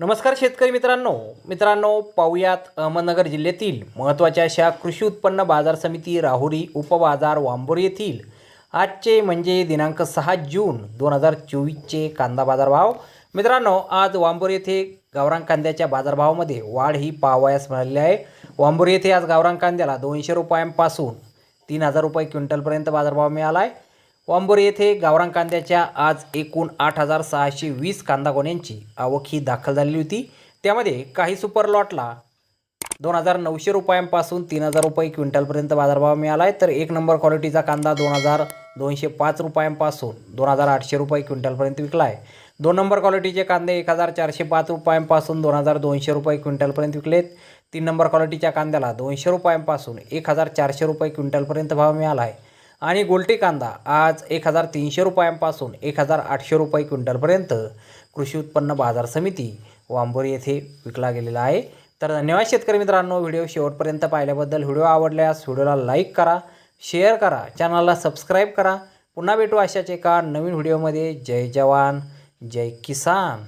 नमस्कार शेतकरी मित्रांनो. मित्रांनो पाहुयात अहमदनगर जिल्ह्यातील महत्त्वाच्या अशा कृषी उत्पन्न बाजार समिती राहुरी उपबाजार वांबोर येथील आजचे म्हणजे दिनांक सहा जून दोन हजार चोवीसचे कांदा बाजारभाव. मित्रांनो आज वांबोर येथे गावरान कांद्याच्या बाजारभावामध्ये वाढ ही पाहावयास मिळालेली आहे. वांबोर येथे आज गावरान कांद्याला दोनशे रुपयांपासून तीन हजार रुपये क्विंटलपर्यंत बाजारभाव मिळाला आहे. वांबोरे येथे गावरान कांद्याच्या आज एकूण आठ हजार सहाशे वीस कांदा गोण्यांची आवक ही दाखल झालेली होती. त्यामध्ये काही सुपर लॉटला दोन हजार नऊशे रुपयांपासून तीन हजार रुपये क्विंटलपर्यंत बाजारभाव मिळाला आहे तर एक नंबर क्वालिटीचा कांदा दोन हजार दोनशे पाच रुपयांपासून दोन हजार आठशे रुपये क्विंटलपर्यंत विकला आहे दोन नंबर क्वालिटीचे कांदे एक हजार चारशे पाच रुपयांपासून दोन हजार दोनशे रुपये क्विंटलपर्यंत विकलेत. तीन नंबर क्वालिटीच्या कांद्याला दोनशे रुपयांपासून एक हजार चारशे रुपये क्विंटलपर्यंत भाव मिळाला आहे आणि गोलटी कांदा आज एक हजार तीनशे रुपयांपासून एक हजार आठशे रुपये क्विंटलपर्यंत कृषी उत्पन्न बाजार समिती वांबोरी येथे विकला गेलेला आहे. तर धन्यवाद शेतकरी मित्रांनो व्हिडिओ शेवटपर्यंत पाहिल्याबद्दल. व्हिडिओ आवडल्यास व्हिडिओला लाईक करा शेअर करा चॅनलला सबस्क्राईब करा. पुन्हा भेटू अशाच एका नवीन व्हिडिओमध्ये. जय जवान जय किसान.